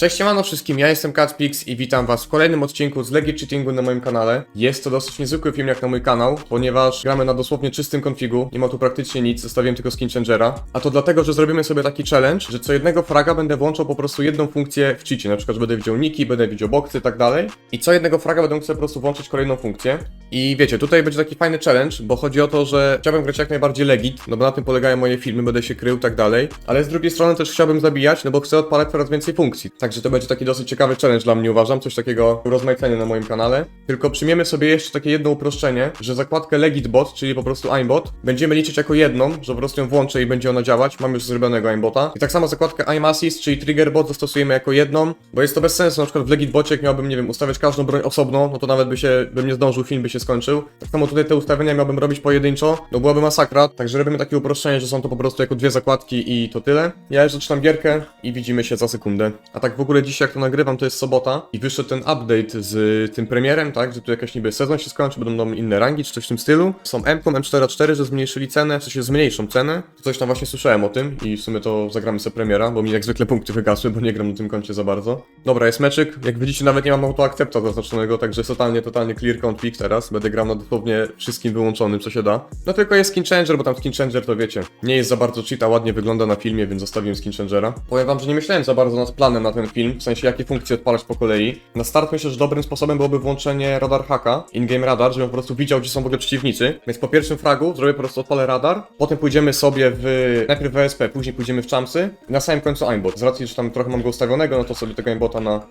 Cześć, siemano wszystkim, ja jestem Catpix i witam was w kolejnym odcinku z Legit Cheatingu na moim kanale. Jest to dosyć niezwykły film jak na mój kanał, ponieważ gramy na dosłownie czystym konfigu, nie ma tu praktycznie nic, zostawiłem tylko skin changera. A to dlatego, że zrobimy sobie taki challenge, że co jednego fraga będę włączał po prostu jedną funkcję w cheacie, na przykład że będę widział niki, będę widział boxy i tak dalej. I co jednego fraga będę sobie po prostu włączyć kolejną funkcję. I wiecie, tutaj będzie taki fajny challenge, bo chodzi o to, że chciałbym grać jak najbardziej legit, no bo na tym polegają moje filmy, będę się krył i tak dalej. Ale z drugiej strony też chciałbym zabijać, no bo chcę odpalać coraz więcej funkcji. Także to będzie taki dosyć ciekawy challenge dla mnie, uważam, coś takiego rozmaicenia na moim kanale. Tylko przyjmiemy sobie jeszcze takie jedno uproszczenie, że zakładkę legit bot, czyli po prostu aimbot, będziemy liczyć jako jedną, że po prostu ją włączę i będzie ona działać. Mam już zrobionego aimbota. I tak samo zakładkę aim assist, czyli trigger bot zastosujemy jako jedną, bo jest to bez sensu, na przykład w legit bocie, jak miałbym, nie wiem, ustawiać każdą broń osobno, no to nawet by się, bym nie zdążył, film by się skończył. Tak samo tutaj te ustawienia miałbym robić pojedynczo, no byłaby masakra, także robimy takie uproszczenie, że są to po prostu jako dwie zakładki i to tyle. Ja już zaczynam gierkę i widzimy się za sekundę. A tak w ogóle dzisiaj jak to nagrywam, to jest sobota i wyszedł ten update z tym premierem, tak, że tu jakaś niby sezon się skończy, będą inne rangi czy coś w tym stylu. Są M, M4A4, że zmniejszyli cenę, w sensie zmniejszą cenę. Coś tam właśnie słyszałem o tym i w sumie to zagramy sobie premiera, bo mi jak zwykle punkty wygasły, bo nie gram na tym koncie za bardzo. Dobra, jest meczyk. Jak widzicie, nawet nie mam autoakcepta zaznaczonego, także totalnie, totalnie clear config teraz. Będę grał na dosłownie wszystkim wyłączonym, co się da. No tylko jest skin changer, bo tam skin changer to wiecie, nie jest za bardzo cheata, ładnie wygląda na filmie, więc zostawiłem skin changera. Powiem wam, że nie myślałem za bardzo nad planem na ten film, w sensie jakie funkcje odpalać po kolei. Na start myślę, że dobrym sposobem byłoby włączenie radar hacka, in-game radar, żebym po prostu widział, gdzie są w ogóle przeciwnicy. Więc po pierwszym fragu zrobię po prostu odpalę radar, potem pójdziemy sobie w, najpierw w ESP, później pójdziemy w champsy na samym końcu aimbot. Z racji, że tam trochę mam go ustawionego, no to sobie tego aimbota na,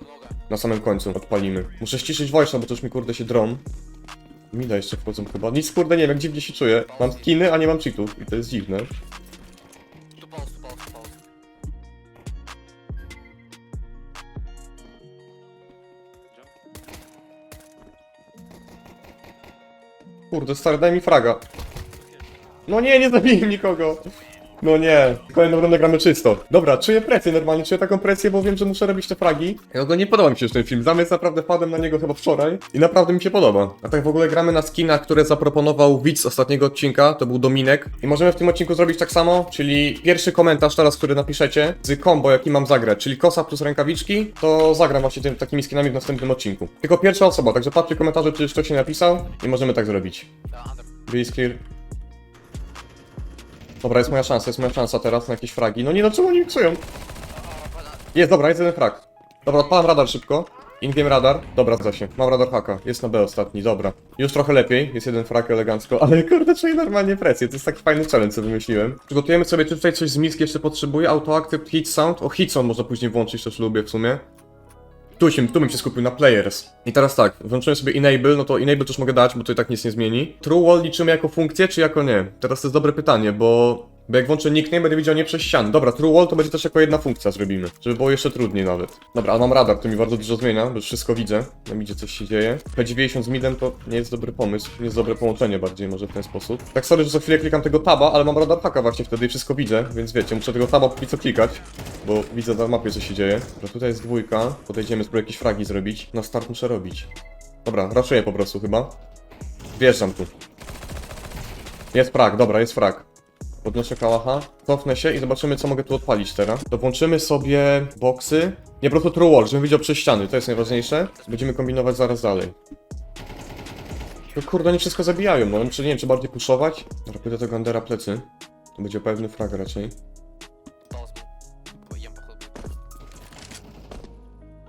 na samym końcu odpalimy. Muszę ściszyć voice'a, bo to już mi kurde się dron. Mida jeszcze wchodzą chyba. Nic kurde nie wiem, jak dziwnie się czuję. Mam skiny, a nie mam cheatów i to jest dziwne. Kurde, stary, daj mi fraga. No nie, nie zabiłem nikogo. No nie, kolejną rundę gramy czysto. Dobra, czuję presję normalnie, czuję taką presję, bo wiem, że muszę robić te fragi. Ja go nie podoba mi się już ten film, zamysł naprawdę wpadłem na niego chyba wczoraj i naprawdę mi się podoba. A tak w ogóle gramy na skinach, które zaproponował widz ostatniego odcinka, to był Dominek. I możemy w tym odcinku zrobić tak samo, czyli pierwszy komentarz teraz, który napiszecie z combo, jaki mam zagrać, czyli kosa plus rękawiczki, to zagram właśnie tym, takimi skinami w następnym odcinku. Tylko pierwsza osoba, także patrzcie komentarze, czy ktoś się napisał i możemy tak zrobić. Breeze clear. Dobra, jest moja szansa, jest moja szansa teraz na jakieś fragi. No nie, no czemu oni miksują? Jest, dobra, jest jeden frag. Dobra, odpalam radar szybko. In-game radar. Dobra, zda się. Mam radar haka. Jest na B ostatni, dobra. Już trochę lepiej, jest jeden frag elegancko, ale kurde, normalnie presję. To jest taki fajny challenge, co wymyśliłem. Przygotujemy sobie, czy tutaj coś z miski jeszcze potrzebuje. Auto accept, hit sound. O, hit sound można później włączyć, też lubię w sumie. Tu, się, tu bym się skupił na players. I teraz tak, włączyłem sobie enable, no to enable też mogę dać, bo to i tak nic nie zmieni. True wall liczymy jako funkcję, czy jako nie? Teraz to jest dobre pytanie, bo... Bo jak włączę nickname, będę widział nie przez ściany. Dobra, true wall to będzie też jako jedna funkcja zrobimy, żeby było jeszcze trudniej nawet. Dobra, a mam radar, to mi bardzo dużo zmienia, bo już wszystko widzę. Na midzie coś się dzieje. P90 z midem to nie jest dobry pomysł, nie jest dobre połączenie bardziej może w ten sposób. Tak sorry, że za chwilę klikam tego taba, ale mam radar haka właśnie wtedy i wszystko widzę, więc wiecie, muszę tego taba póki co klikać, bo widzę na mapie co się dzieje. Dobra, tutaj jest dwójka, podejdziemy, spróbuję jakieś fragi zrobić. Na start muszę robić. Dobra, raszuję po prostu chyba. Wjeżdżam tu. Jest frag, dobra, jest frag. Podnoszę kałacha, cofnę się i zobaczymy co mogę tu odpalić teraz. To włączymy sobie boksy. Nie, po prostu true wall, żebym widział przez ściany, to jest najważniejsze. Będziemy kombinować zaraz dalej. No kurde, oni wszystko zabijają, no czy nie wiem, czy bardziej puszować? Dobra, pójdę tego Undera plecy. To będzie pewny frag raczej.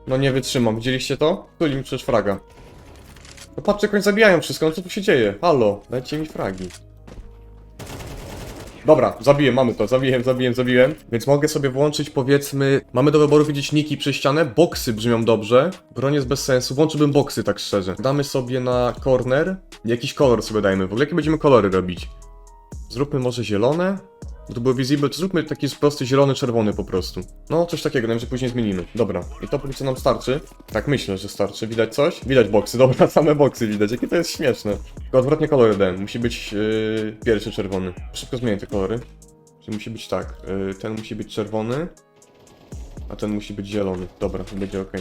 No nie wytrzymam, widzieliście to? Tuli mi przecież fraga. No patrzcie, oni zabijają wszystko, no co tu się dzieje? Halo, dajcie mi fragi. Dobra, zabiłem, mamy to, zabiłem, zabiłem, zabiłem. Więc mogę sobie włączyć, powiedzmy, mamy do wyboru widzieć niki przez ścianę, boksy brzmią dobrze, broń jest bez sensu, włączyłbym boksy tak szczerze. Damy sobie na corner, jakiś kolor sobie dajmy, w ogóle jakie będziemy kolory robić? Zróbmy może zielone? Bo to było visible, to zróbmy taki prosty zielony, czerwony po prostu. No, coś takiego, że później zmienimy. Dobra, i to póki co nam starczy. Tak myślę, że starczy. Widać coś? Widać boksy, dobra, same boksy widać. Jakie to jest śmieszne. Tylko odwrotnie kolory dałem. Musi być yy, pierwszy czerwony. Szybko zmienię te kolory. Czyli musi być tak, yy, ten musi być czerwony, a ten musi być zielony. Dobra, będzie ok.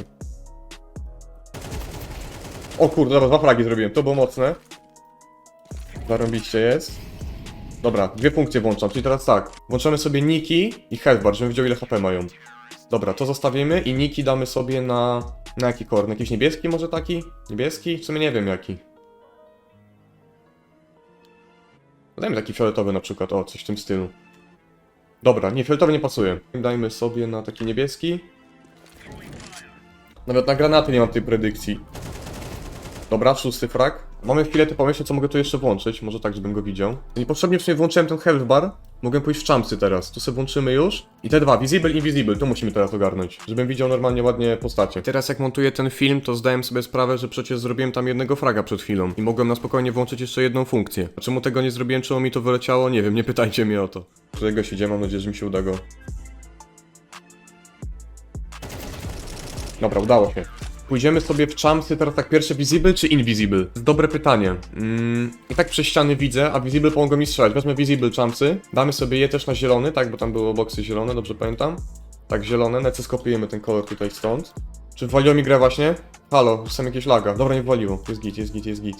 O kurde, dobra, dwa fragi zrobiłem, to było mocne. Zarąbiście jest. Dobra, dwie funkcje włączam, czyli teraz tak. Włączamy sobie niki i health bar, żebym widział ile HP mają. Dobra, to zostawimy i niki damy sobie na... Na jaki kolor? Na jakiś niebieski może taki? Niebieski? W sumie nie wiem jaki. Dajmy taki fioletowy na przykład, o, coś w tym stylu. Dobra, nie, fioletowy nie pasuje. Dajmy sobie na taki niebieski. Nawet na granaty nie mam tej predykcji. Dobra, szósty frag. Mamy chwilę, to pomyślę, co mogę tu jeszcze włączyć. Może tak, żebym go widział. Niepotrzebnie w sumie włączyłem ten health bar. Mogę pójść w champsy teraz. Tu sobie włączymy już. I te dwa, visible, invisible, to musimy teraz ogarnąć. Żebym widział normalnie ładnie postacie. Teraz jak montuję ten film, to zdałem sobie sprawę, że przecież zrobiłem tam jednego fraga przed chwilą. I mogłem na spokojnie włączyć jeszcze jedną funkcję. A czemu tego nie zrobiłem, czemu mi to wyleciało? Nie wiem, nie pytajcie mnie o to. Którego się mam nadzieję, że mi się uda go. Dobra, udało się. Pójdziemy sobie w champsy teraz tak pierwsze visible czy invisible? Dobre pytanie. Mm, I tak przez ściany widzę, a visible pomogą mi strzelać. Wezmę visible champsy, damy sobie je też na zielony, tak, bo tam były boksy zielone, dobrze pamiętam. Tak, zielone, lecę skopiujemy ten kolor tutaj stąd. Czy waliło mi grę właśnie? Halo, są jakieś laga. Dobra, nie waliło. Jest git, jest git, jest git.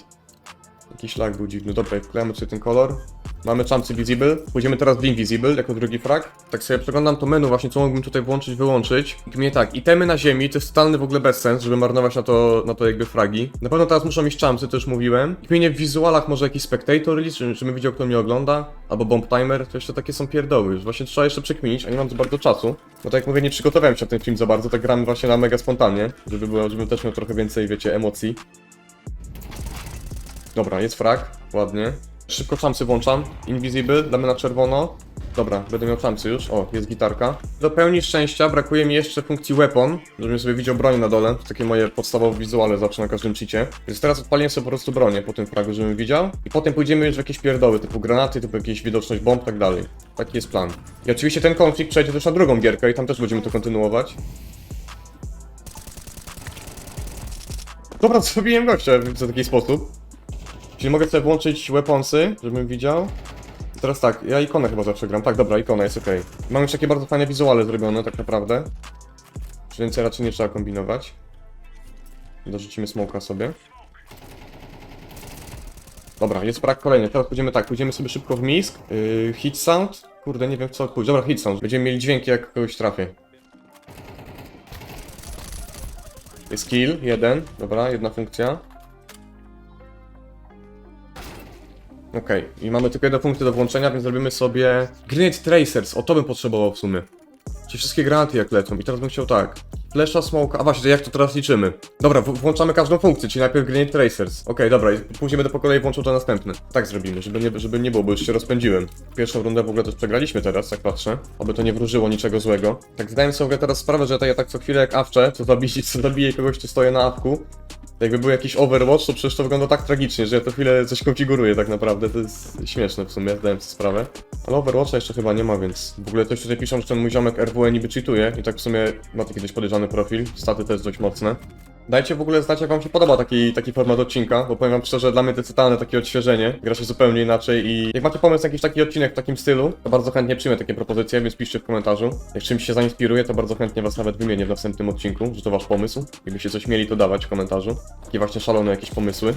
Jakiś lag był dziwny. Dobra, wklejamy sobie ten kolor. Mamy champsy visible. Pójdziemy teraz w invisible jako drugi frag. Tak sobie przeglądam to menu właśnie, co mógłbym tutaj włączyć, wyłączyć. Mnie tak, itemy na ziemi to jest totalny w ogóle bezsens, żeby marnować na to, na to jakby fragi. Na pewno teraz muszą iść champsy, to już mówiłem. I mnie w wizualach może jakiś spectator list, żebym, widział kto mnie ogląda. Albo bomb timer, to jeszcze takie są pierdoły. Właśnie trzeba jeszcze przekminić, a nie mam za bardzo czasu. Bo tak jak mówię, nie przygotowałem się na ten film za bardzo, tak gramy właśnie na mega spontanie. Żeby było, żebym też miał trochę więcej, wiecie, emocji. Dobra, jest frag, ładnie. Szybko czamsy włączam. Invisible, damy na czerwono. Dobra, będę miał czamsy już. O, jest gitarka. Do pełni szczęścia brakuje mi jeszcze funkcji weapon, żebym sobie widział broń na dole. To takie moje podstawowe wizuale zawsze na każdym cheacie. Więc teraz odpaliłem sobie po prostu bronię po tym fragu, żebym widział. I potem pójdziemy już w jakieś pierdoły, typu granaty, typu jakieś widoczność bomb, tak dalej. Taki jest plan. I oczywiście ten konflikt przejdzie też na drugą gierkę i tam też będziemy to kontynuować. Dobra, zrobiłem gościa w taki sposób. Czyli mogę sobie włączyć weaponsy, żebym widział. Teraz tak, ja ikonę chyba zawsze gram. Tak, dobra, ikona jest ok. Mam już takie bardzo fajne wizuale zrobione, tak naprawdę. Czyli więcej raczej nie trzeba kombinować. Dorzucimy smoka sobie. Dobra, jest brak kolejny. Teraz pójdziemy tak, pójdziemy sobie szybko w misk. Yy, hit sound. Kurde, nie wiem co pójść. Dobra, hit sound. Będziemy mieli dźwięki jak kogoś trafię. Jest kill, jeden. Dobra, jedna funkcja. Okej, i mamy tylko jedną funkcję do włączenia, więc zrobimy sobie Grenade Tracers, o to bym potrzebował w sumie. Czyli wszystkie granaty jak lecą i teraz bym chciał tak. Flesza, smoke, a właśnie, jak to teraz liczymy? Dobra, włączamy każdą funkcję, czyli najpierw Grenade Tracers. Okej, dobra, i później będę po kolei włączał to następne. Tak zrobimy, żeby nie, żeby nie było, bo już się rozpędziłem. Pierwszą rundę w ogóle też przegraliśmy teraz, jak patrzę. Oby to nie wróżyło niczego złego. Tak zdałem sobie teraz sprawę, że ja tak co chwilę jak awczę, co zabije, co zabije kogoś, kto stoję na awku. Jakby był jakiś Overwatch, to przecież to wygląda tak tragicznie, że ja to chwilę coś konfiguruję tak naprawdę, to jest śmieszne w sumie, zdałem sobie sprawę. Ale Overwatcha jeszcze chyba nie ma, więc w ogóle też tutaj piszą, że ten mój ziomek RWE niby cheatuje i tak w sumie ma taki dość podejrzany profil, staty też dość mocne. Dajcie w ogóle znać, jak wam się podoba taki, taki format odcinka, bo powiem wam szczerze, dla mnie to totalne takie odświeżenie, gra się zupełnie inaczej i jak macie pomysł na jakiś taki odcinek w takim stylu, to bardzo chętnie przyjmę takie propozycje, więc piszcie w komentarzu. Jak czymś się zainspiruję, to bardzo chętnie was nawet wymienię w następnym odcinku, że to wasz pomysł. Jakbyście coś mieli, to dawać w komentarzu. Takie właśnie szalone jakieś pomysły.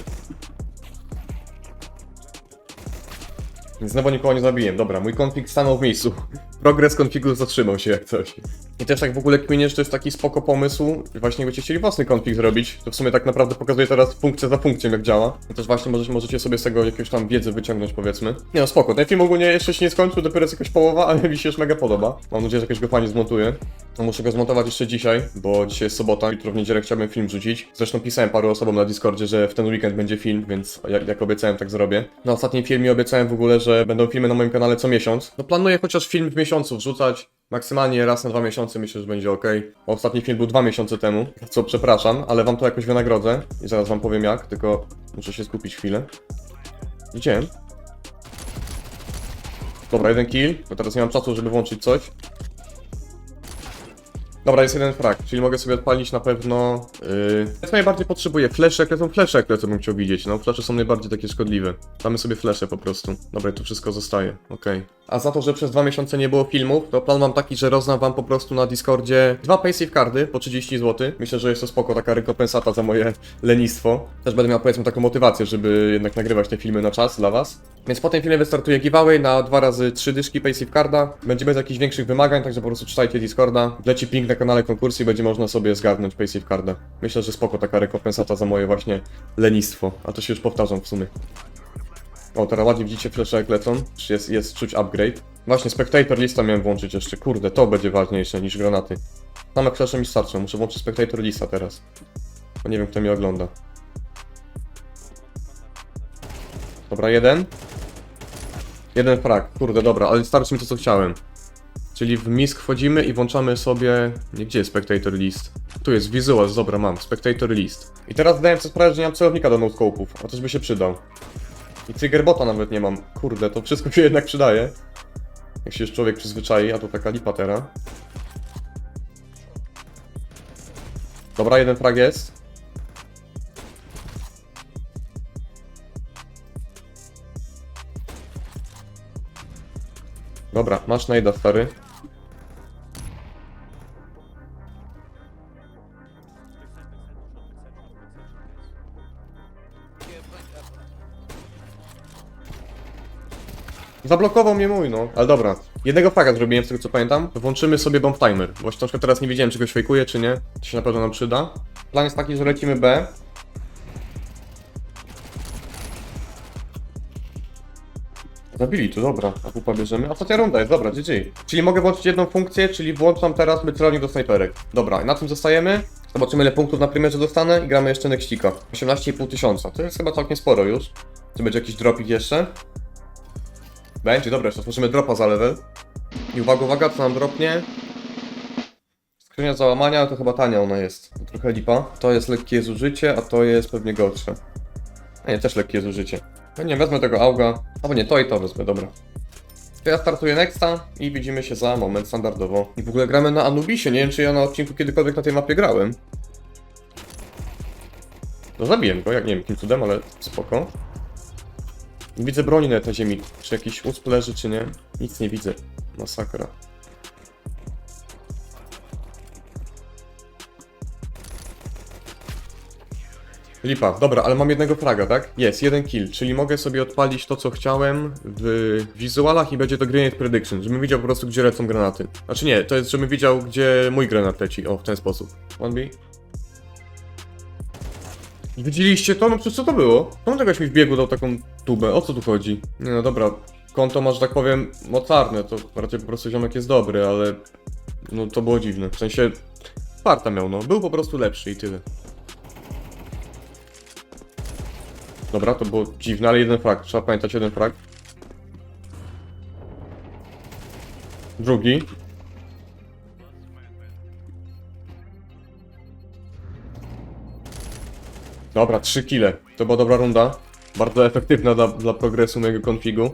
Znowu nikogo nie zabiłem. Dobra, mój konflikt stanął w miejscu. Progres konfigu zatrzymał się jak coś. I też tak w ogóle kminię, że to jest taki spoko pomysł. Właśnie jakbyście chcieli własny konfig zrobić, to w sumie tak naprawdę pokazuje teraz funkcję za funkcją jak działa. I też właśnie możecie, możecie sobie z tego jakąś tam wiedzę wyciągnąć powiedzmy. Nie no spoko, ten film ogólnie jeszcze się nie skończył, dopiero jest jakaś połowa, ale mi się już mega podoba. Mam nadzieję, że jakoś go fajnie zmontuję. No muszę go zmontować jeszcze dzisiaj, bo dzisiaj jest sobota, jutro w niedzielę chciałbym film rzucić. Zresztą pisałem paru osobom na Discordzie, że w ten weekend będzie film, więc jak, jak obiecałem, tak zrobię. Na ostatnim filmie obiecałem w ogóle, że będą filmy na moim kanale co miesiąc. No planuję chociaż film w miesiącu wrzucać. Maksymalnie raz na dwa miesiące myślę, że będzie ok. Ostatni film był dwa miesiące temu, co przepraszam, ale wam to jakoś wynagrodzę i zaraz wam powiem jak, tylko muszę się skupić chwilę. Widziałem. Dobra, jeden kill, bo teraz nie mam czasu, żeby włączyć coś. Dobra, jest jeden frag, czyli mogę sobie odpalić na pewno... Yy... Co najbardziej potrzebuję? Flesze, jakie są flesze, co bym chciał widzieć. No, flesze są najbardziej takie szkodliwe. Damy sobie flesze po prostu. Dobra, to wszystko zostaje, okej. A za to, że przez dwa miesiące nie było filmów, to plan mam taki, że rozdam wam po prostu na Discordzie dwa paysafe cardy po 30 zł. Myślę, że jest to spoko, taka rekompensata za moje lenistwo. Też będę miał powiedzmy taką motywację, żeby jednak nagrywać te filmy na czas dla was. Więc po tym filmie wystartuje giveaway na dwa razy trzy dyszki paysafe carda. Będzie bez jakichś większych wymagań, także po prostu czytajcie Discorda. Leci ping na kanale konkursy i będzie można sobie zgarnąć paysafe carda. Myślę, że spoko taka rekompensata za moje właśnie lenistwo. A to się już powtarzam w sumie. O, teraz ładnie widzicie flesze jak lecą. Jest, jest czuć upgrade. Właśnie, spectator lista miałem włączyć jeszcze. Kurde, to będzie ważniejsze niż granaty. Same flesze mi starczą, muszę włączyć spectator lista teraz. Bo nie wiem, kto mnie ogląda. Dobra, jeden. Jeden frag. Kurde, dobra, ale starczy mi to, co chciałem. Czyli w misk wchodzimy i włączamy sobie... Nie, gdzie jest spectator list? Tu jest visuals, dobra, mam. Spectator list. I teraz zdałem sobie sprawę, że nie mam celownika do noscope'ów, a też by się przydał. I triggerbota nawet nie mam. Kurde, to wszystko się jednak przydaje. Jak się już człowiek przyzwyczai, a to taka lipa teraz. Dobra, jeden frag jest. Dobra, masz najda, stary. Zablokował mnie mój, no. Ale dobra. Jednego fraga zrobiłem z tego co pamiętam. Włączymy sobie bomb timer. Właśnie troszkę teraz nie wiedziałem, czy go fejkuje, czy nie. To się na pewno nam przyda. Plan jest taki, że lecimy B. Zabili tu, dobra. A pupa bierzemy. A ta runda jest? Dobra, GG. Czyli mogę włączyć jedną funkcję, czyli włączam teraz celownik do snajperek. Dobra, i na tym zostajemy. Zobaczymy ile punktów na premierze dostanę i gramy jeszcze Nextika. 18,5 tysiąca. To jest chyba całkiem sporo już. Czy będzie jakiś dropik jeszcze? Będzie, dobra, jeszcze otworzymy dropa za level. I uwaga, uwaga, co nam dropnie? Skrzynia załamania, to chyba tania ona jest. To trochę lipa. To jest lekkie zużycie, a to jest pewnie gorsze. A nie, też lekkie zużycie. No nie, wezmę tego auga. Albo nie, to i to wezmę, dobra. To ja startuję Nexta i widzimy się za moment standardowo. I w ogóle gramy na Anubisie, nie wiem czy ja na odcinku kiedykolwiek na tej mapie grałem. No zabiłem go, jak nie wiem jakim cudem, ale spoko. Nie widzę broni na tej ziemi. Czy jakiś usp leży, czy nie? Nic nie widzę. Masakra. Lipa, dobra, ale mam jednego fraga, tak? Jest, jeden kill, czyli mogę sobie odpalić to, co chciałem w wizualach i będzie to Grenade Prediction, żebym widział po prostu, gdzie lecą granaty. Znaczy nie, to jest, żebym widział, gdzie mój granat leci, o, w ten sposób. One B. Widzieliście to? No przecież co to było? Czemu czegoś mi wbiegł dał taką tubę? O co tu chodzi? Nie no dobra, konto masz, tak powiem, mocarne, to raczej po prostu ziomek jest dobry, ale... No to było dziwne, w sensie... Farta miał, no. Był po prostu lepszy i tyle. Dobra, to było dziwne, ale jeden frag. Trzeba pamiętać jeden frag. Drugi. Dobra, 3 kile. To była dobra runda. Bardzo efektywna dla, dla progresu mojego konfigu.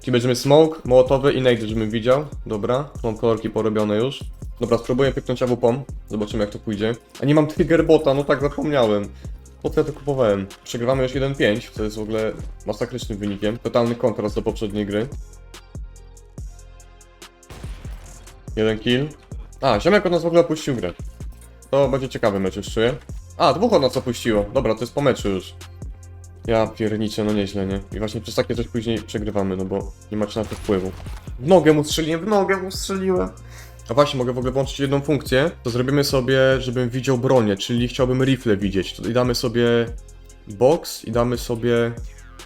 Czyli będziemy smoke, mołotowy i nade, żebym widział. Dobra, mam kolorki porobione już. Dobra, spróbuję pyknąć AWP. Zobaczymy jak to pójdzie. A nie mam triggerbota, no tak zapomniałem. Po co ja to kupowałem? Przegrywamy już 1-5, co jest w ogóle masakrycznym wynikiem. Totalny kontrast do poprzedniej gry. Jeden kill. A, ziomek od nas w ogóle opuścił grę. To będzie ciekawy mecz już czuję. A, dwóch od nas opuściło. Dobra, to jest po meczu już. Ja pierniczę, no nieźle, nie? I właśnie przez takie coś później przegrywamy, no bo nie macie na to wpływu. W nogę mu strzeliłem, w nogę mu strzeliłem. A właśnie, mogę w ogóle włączyć jedną funkcję. To zrobimy sobie, żebym widział bronię, czyli chciałbym rifle widzieć. I damy sobie box i damy sobie...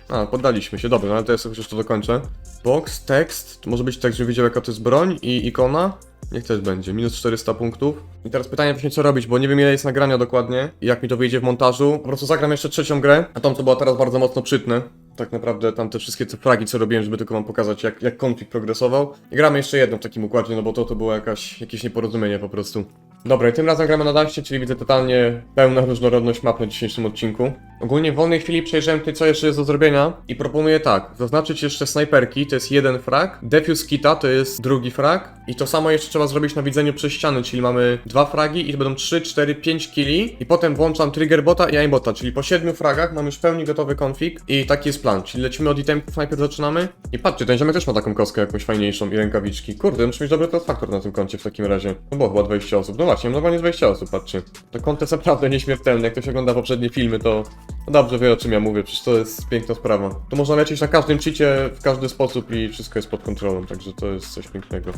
A, poddaliśmy się, dobra, no ale to ja sobie już to dokończę. Box, tekst, to może być tak, żebym widział jaka to jest broń i ikona. Niech też będzie, minus 400 punktów. I teraz pytanie właśnie co robić, bo nie wiem ile jest nagrania dokładnie i jak mi to wyjdzie w montażu. Po prostu zagram jeszcze trzecią grę, a tą co była teraz bardzo mocno przytnę. Tak naprawdę tam te wszystkie te fragi co robiłem, żeby tylko wam pokazać jak, jak konfig progresował. I gramy jeszcze jedną w takim układzie, no bo to to było jakaś, jakieś nieporozumienie po prostu. Dobra, i tym razem gramy na daście, czyli widzę totalnie pełna różnorodność map na dzisiejszym odcinku. Ogólnie w wolnej chwili przejrzałem tutaj co jeszcze jest do zrobienia i proponuję tak, zaznaczyć jeszcze snajperki, to jest jeden frag, defuse kita to jest drugi frag i to samo jeszcze trzeba zrobić na widzeniu przez ściany, czyli mamy dwa fragi i to będą 3, 4, 5 killi i potem włączam trigger bota i aimbota, czyli po 7 fragach mamy już w pełni gotowy config i taki jest plan, czyli lecimy od itemków, najpierw zaczynamy i patrzcie, ten ziomek też ma taką kostkę jakąś fajniejszą i rękawiczki, kurde, muszę mieć dobry faktor na tym koncie w takim razie, no było chyba 20 osób, no właśnie, normalnie 20 osób, patrzcie, to kont jest naprawdę nieśmiertelny, jak ktoś ogląda poprzednie filmy, to no dobrze wie o czym ja mówię, przecież to jest piękna sprawa. To można lecieć na każdym cheacie w każdy sposób i wszystko jest pod kontrolą, także to jest coś pięknego.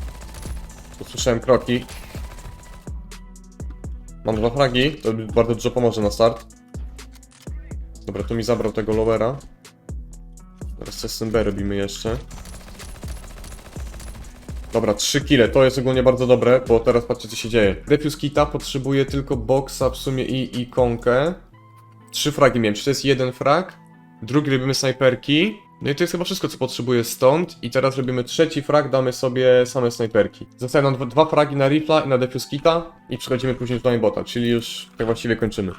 Usłyszałem kroki. Mam dwa fragi, to bardzo dużo pomoże na start. Dobra, tu mi zabrał tego lowera. Teraz SMB robimy jeszcze. Dobra, 3 kile, to jest ogólnie bardzo dobre, bo teraz patrzcie co się dzieje. Defuse Kita potrzebuje tylko boksa w sumie i ikonkę. Trzy fragi miałem, czy to jest jeden frag? Drugi robimy snajperki. No i to jest chyba wszystko, co potrzebuję stąd. I teraz robimy trzeci frag, damy sobie same snajperki. Zostają nam dwa, fragi na rifla i na defuse kita i przechodzimy później do aimbota, czyli już tak właściwie kończymy.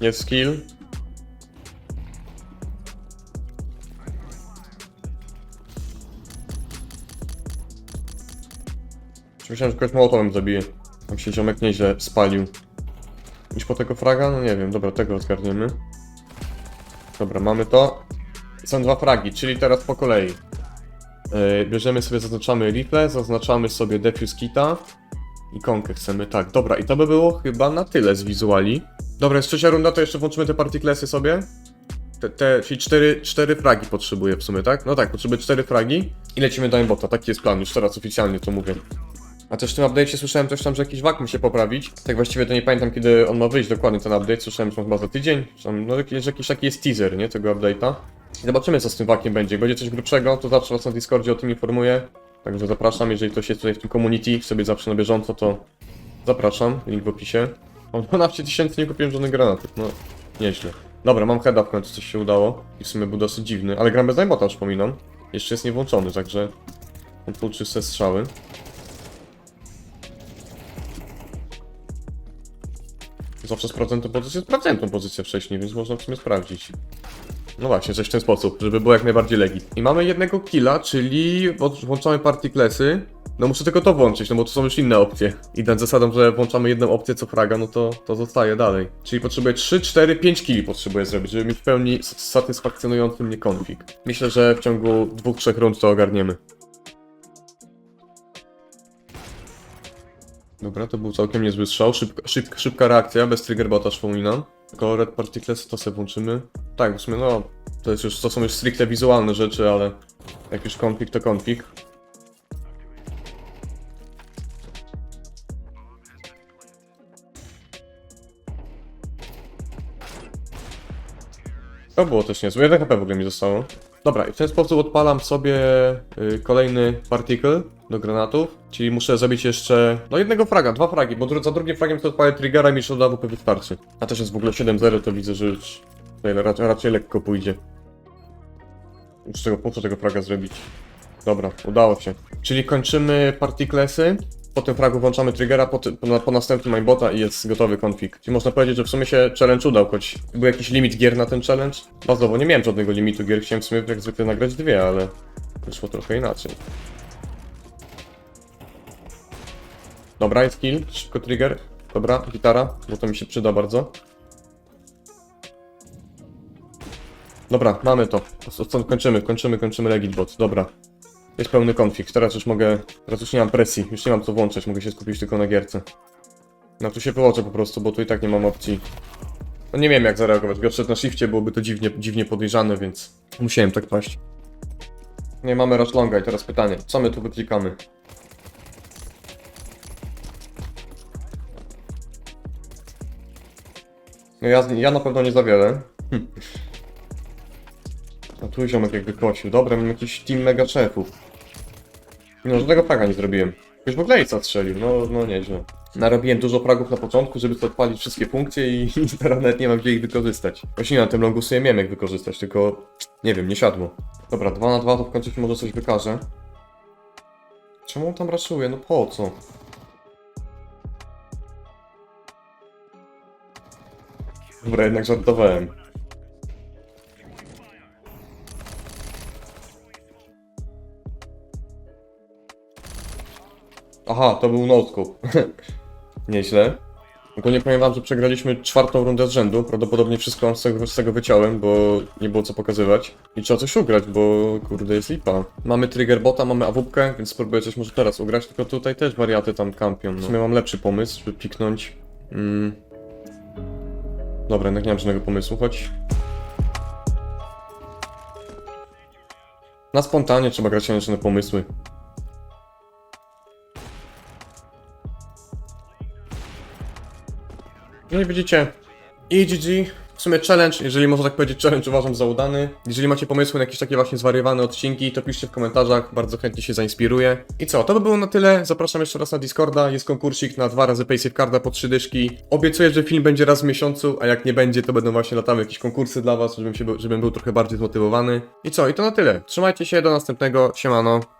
Jest skill. Myślałem, że kogoś mołotowem zabije. Tam się ziomek nieźle spalił. Iść po tego fraga? No nie wiem, dobra, tego zgarniemy. Dobra, mamy to. Są dwa fragi, czyli teraz po kolei. Yy, bierzemy sobie, zaznaczamy rifle, zaznaczamy sobie defuse kita. Ikonkę chcemy, tak, dobra, i to by było chyba na tyle z wizuali. Dobra, jest trzecia runda, to jeszcze włączymy te partyklesy sobie. Te, te, czyli cztery, cztery fragi potrzebuję w sumie, tak? No tak, potrzebuję cztery fragi i lecimy do aimbota, taki jest plan, już teraz oficjalnie to mówię. A też w tym update'cie słyszałem coś tam, że jakiś wak musi poprawić. Tak właściwie to nie pamiętam kiedy on ma wyjść dokładnie ten update. Słyszałem, że on chyba za tydzień. Czy Tam, no jakiś, jakiś taki jest teaser, nie? Tego update'a. I zobaczymy co z tym wakiem będzie. Jak będzie coś grubszego, to zawsze was na Discordzie o tym informuję. Także zapraszam, jeżeli ktoś jest tutaj w tym community, sobie zawsze na bieżąco, to zapraszam. Link w opisie. O 12 tysięcy nie kupiłem żadnych granatów, no nieźle. Dobra, mam heada w końcu, coś się udało. I w sumie był dosyć dziwny, ale gram bez aimbota, przypominam. Jeszcze jest niewłączony, także... On full czyste strzały. Zawsze sprawdzę tę pozycję, sprawdzałem tą pozycję wcześniej, więc można w sumie sprawdzić. No właśnie, coś w ten sposób, żeby było jak najbardziej legit. I mamy jednego killa, czyli włą- włączamy partyklesy. No muszę tylko to włączyć, no bo tu są już inne opcje. Idąc zasadą, że włączamy jedną opcję co fraga, no to, to zostaje dalej. Czyli potrzebuję 3, 4, 5 killi potrzebuję zrobić, żeby mieć w pełni satysfakcjonujący mnie config. Myślę, że w ciągu dwóch, trzech rund to ogarniemy. Dobra, to był całkiem niezły strzał. Szybka, szybka, szybka reakcja, bez triggerbota przypominam. Tylko red particles to sobie włączymy. Tak, w sumie no, to, jest już, to są już stricte wizualne rzeczy, ale jak już config to config. To było też niezłe. 1 HP w ogóle mi zostało. Dobra, i w ten sposób odpalam sobie y, kolejny particle do granatów, czyli muszę zrobić jeszcze, no jednego fraga, dwa fragi, bo dru za drugim fragiem to odpalę triggera i mi shot AWP wystarczy. A też jest w ogóle 7-0, to widzę, że już tutaj raczej, raczej lekko pójdzie. Już tego, po co tego fraga zrobić? Dobra, udało się. Czyli kończymy particlesy, po tym fragu włączamy triggera, po, ty, po, po następnym aimbota i jest gotowy config. Czyli można powiedzieć, że w sumie się challenge udał, choć był jakiś limit gier na ten challenge. Bazowo nie miałem żadnego limitu gier, chciałem w sumie jak zwykle nagrać dwie, ale wyszło trochę inaczej. Dobra, jest kill, szybko trigger. Dobra, gitara, bo to mi się przyda bardzo. Dobra, mamy to. Stąd kończymy, kończymy, kończymy legit bot. Dobra. Jest pełny konfig. Teraz już mogę. Teraz już nie mam presji. Już nie mam co włączać. Mogę się skupić tylko na gierce. No tu się wyłożę po prostu, bo tu i tak nie mam opcji. No nie wiem jak zareagować. Gdyby na shifcie, byłoby to dziwnie, dziwnie podejrzane, więc musiałem tak paść. Nie mamy rush longa i teraz pytanie. Co my tu wyklikamy? No ja, ja na pewno nie za wiele. Hm. A tu ziomek jakby kosił. Dobra, mam jakiś team mega szefów. No, żadnego fraga nie zrobiłem. Ktoś w ogóle co strzelił, no, no nieźle. Narobiłem dużo fragów na początku, żeby to odpalić wszystkie funkcje i, i teraz nawet nie mam gdzie ich wykorzystać. Właśnie na tym longu sobie miałem jak wykorzystać, tylko nie wiem, nie siadło. Dobra, 2 na 2 to w końcu się może coś wykaże. Czemu on tam raszuje? No po co? Dobra, jednak żartowałem. Aha, to był notekup. Nieźle. Ogólnie powiem wam, że przegraliśmy czwartą rundę z rzędu. Prawdopodobnie wszystko z tego, z tego wyciąłem, bo nie było co pokazywać. I trzeba coś ugrać, bo kurde jest lipa. Mamy trigger bota, mamy awupkę, więc spróbuję coś może teraz ugrać, tylko tutaj też wariaty tam kampią. No. W sumie mam lepszy pomysł, żeby piknąć. Mm. Dobra, jednak nie mam żadnego pomysłu, choć... Na spontanie trzeba grać na pomysły. No i widzicie, i GG. W sumie challenge, jeżeli można tak powiedzieć, challenge uważam za udany. Jeżeli macie pomysły na jakieś takie właśnie zwariowane odcinki, to piszcie w komentarzach, bardzo chętnie się zainspiruję. I co, to by było na tyle. Zapraszam jeszcze raz na Discorda, jest konkursik na dwa razy PaySafeCarda po trzy dyszki. Obiecuję, że film będzie raz w miesiącu, a jak nie będzie, to będą właśnie latały jakieś konkursy dla was, żebym, się, żebym był trochę bardziej zmotywowany. I co, i to na tyle. Trzymajcie się, do następnego, siemano.